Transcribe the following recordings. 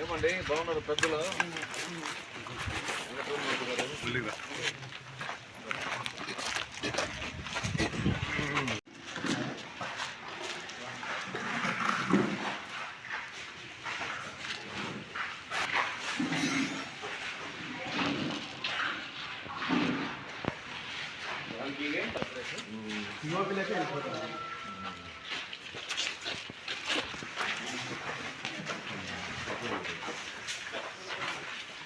ఏమండి బాగున్నారు పెద్దలు దానికి బయట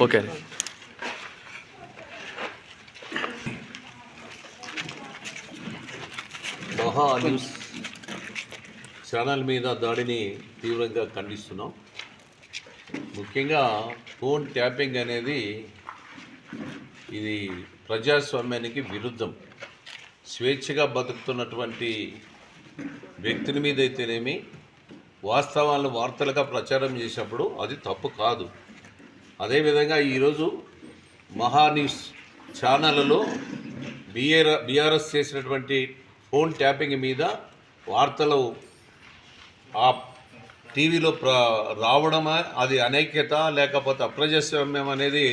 ఓకే. మహా న్యూస్ ఛానల్ మీద దాడిని తీవ్రంగా ఖండిస్తున్నాం. ముఖ్యంగా ఫోన్ ట్యాపింగ్ అనేది ఇది ప్రజాస్వామ్యానికి విరుద్ధం. స్వేచ్ఛగా బతుకుతున్నటువంటి వ్యక్తుల మీద అయితేనేమి వాస్తవాలను వార్తలుగా ప్రచారం చేసినప్పుడు అది తప్పు కాదు. అదేవిధంగా ఈరోజు మహా న్యూస్ ఛానళ్ళలో బిఆర్ బీఆర్ఎస్ చేసినటువంటి ఫోన్ ట్యాపింగ్ మీద వార్తలు ఆ టీవీలో ప్ర రావడమా అది అనైక్యత లేకపోతే అప్రజాస్వామ్యం అనేది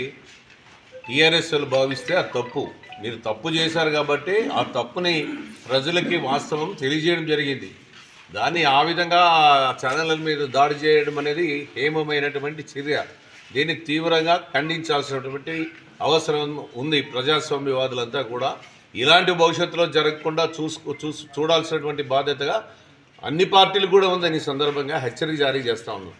టీఆర్ఎస్ వాళ్ళు భావిస్తే అది తప్పు. మీరు తప్పు చేశారు కాబట్టి ఆ తప్పుని ప్రజలకి వాస్తవం తెలియజేయడం జరిగింది. దాన్ని ఆ విధంగా ఛానళ్ళ మీద దాడి చేయడం అనేది హేమమైనటువంటి చర్య. దీన్ని తీవ్రంగా ఖండించాల్సినటువంటి అవసరం ఉంది ప్రజాస్వామ్యవాదులంతా కూడా. ఇలాంటి భవిష్యత్తులో జరగకుండా చూసుకో చూసు చూడాల్సినటువంటి బాధ్యతగా అన్ని పార్టీలు కూడా ఉందని ఈ సందర్భంగా హెచ్చరిక జారీ చేస్తా ఉన్నాం.